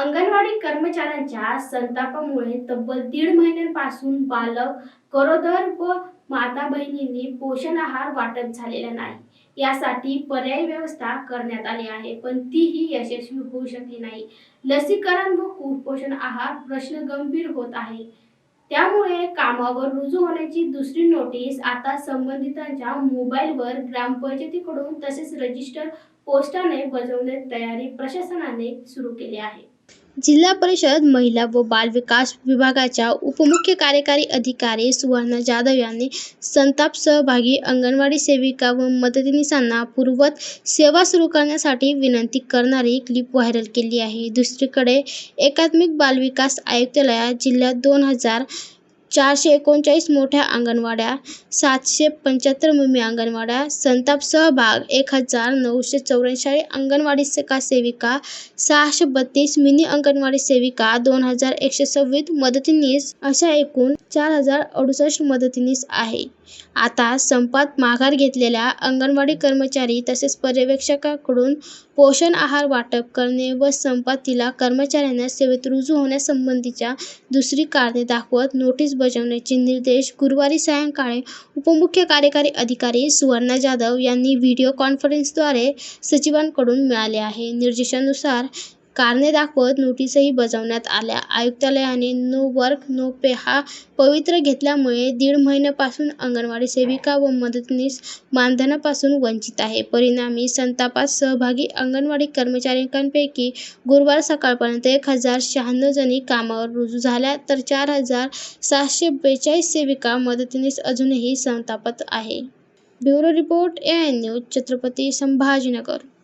अंगणवाडी कर्मचाऱ्यांच्या संतापामुळे तब्बल दीड महिन्यांपासून बालक गरोदर व माता बहिणींनी पोषण आहार वाटप झालेला नाही. यासाठी पर्यायी व्यवस्था करण्यात आली आहे पण तीही यशस्वी होऊ शकली नाही. लसीकरण व कुपोषण आहार प्रश्न गंभीर होत आहे. त्यामुळे कामावर रुजू होण्याची दुसरी नोटीस आता संबंधितांच्या मोबाईलवर ग्रामपंचायतीकडून तसेच रजिस्टर पोस्टाने बजावण्यात तयारी प्रशासनाने सुरू केली आहे. जिल्हा परिषद महिला व बाल विकास विभागाच्या उपमुख्य कार्यकारी अधिकारी सुवर्णा जाधव यांनी संताप सहभागी अंगणवाडी सेविका व मदतनीसांना पूर्वत सेवा सुरू करण्यासाठी विनंती करणारी क्लिप व्हायरल केली आहे. दुसरीकडे एकात्मिक बालविकास आयुक्तालयात जिल्ह्यात दोन हजार चारशे एकोणचाळीस मोठ्या अंगणवाड्या सातशे पंच्याहत्तर मिमी अंगणवाड्या संताप सहभाग एक हजार नऊशे चौऱ्याऐंशी अंगणवाडी सेका सेविका सहाशे बत्तीस मिनी अंगणवाडी सेविका दोन हजार एकशे सव्वीस मदतनीस अशा एकूण चार हजार अडुसष्ट मदतनीस आहे. आता संपात माघार घेतलेल्या अंगणवाडी कर्मचारी तसेच पर्यवेक्षकाकडून पोषण आहार वाटप करणे व संपातीला कर्मचाऱ्यांना सेवेत रुजू होण्यासंबंधीच्या दुसरी कारणे दाखवत नोटीस बजावण्याचे निर्देश गुरुवारी सायंकाळी उपमुख्य कार्यकारी अधिकारी सुवर्णा जाधव यांनी व्हिडिओ कॉन्फरन्सद्वारे सचिवांकडून मिळाले आहे. निर्देशानुसार कारणे दाखवत नोटीसही बजावण्यात आल्या. आयुक्तालयाने नो वर्क नो पे हा पवित्र घेतल्यामुळे दीड महिन्यापासून अंगणवाडी सेविका व मदतनीस मानधनापासून वंचित आहे. परिणामी संतापात सहभागी अंगणवाडी कर्मचाऱ्यांपैकी गुरुवार सकाळपर्यंत एक हजार शहाण्णव जणी कामावर रुजू झाल्या तर चार हजार सहाशे बेचाळीस सेविका मदतनीस अजूनही संतापात आहे. Bureau report AN news Chhatrapati Sambhajinagar.